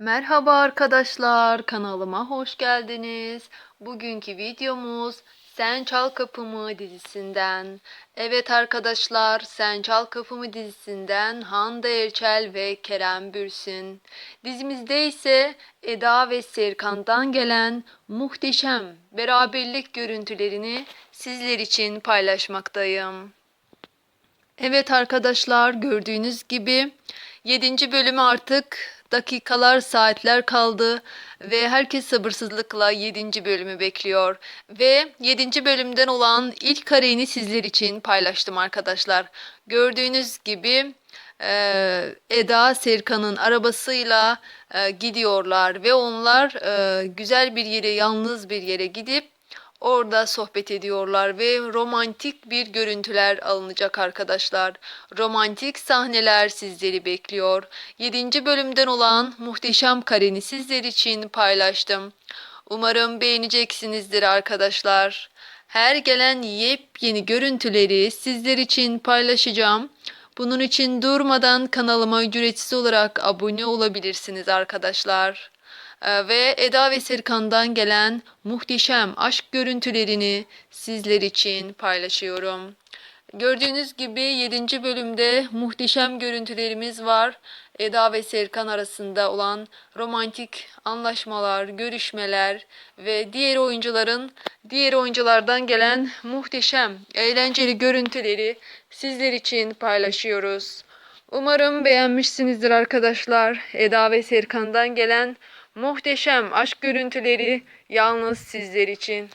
Merhaba arkadaşlar, kanalıma hoş geldiniz. Bugünkü videomuz Sen Çal Kapımı dizisinden. Evet arkadaşlar, Sen Çal Kapımı dizisinden Hande Erçel ve Kerem Bürsin. Dizimizde ise Eda ve Serkan'dan gelen muhteşem beraberlik görüntülerini sizler için paylaşmaktayım. Evet arkadaşlar gördüğünüz gibi 7. bölümü artık dakikalar saatler kaldı ve herkes sabırsızlıkla 7. bölümü bekliyor. Ve 7. bölümden olan ilk kareyi sizler için paylaştım arkadaşlar. Gördüğünüz gibi e, Eda Serkan'ın arabasıyla e, gidiyorlar ve onlar e, güzel bir yere yalnız bir yere gidip Orada sohbet ediyorlar ve romantik bir görüntüler alınacak arkadaşlar. Romantik sahneler sizleri bekliyor. 7. bölümden olan muhteşem kareni sizler için paylaştım. Umarım beğeneceksinizdir arkadaşlar. Her gelen yepyeni görüntüleri sizler için paylaşacağım. Bunun için durmadan kanalıma ücretsiz olarak abone olabilirsiniz arkadaşlar. Ee, ve Eda ve Serkan'dan gelen muhteşem aşk görüntülerini sizler için paylaşıyorum. Gördüğünüz gibi 7. bölümde muhteşem görüntülerimiz var. Eda ve Serkan arasında olan romantik anlaşmalar, görüşmeler ve diğer oyuncuların diğer oyunculardan gelen muhteşem, eğlenceli görüntüleri sizler için paylaşıyoruz. Umarım beğenmişsinizdir arkadaşlar. Eda ve Serkan'dan gelen muhteşem aşk görüntüleri yalnız sizler için.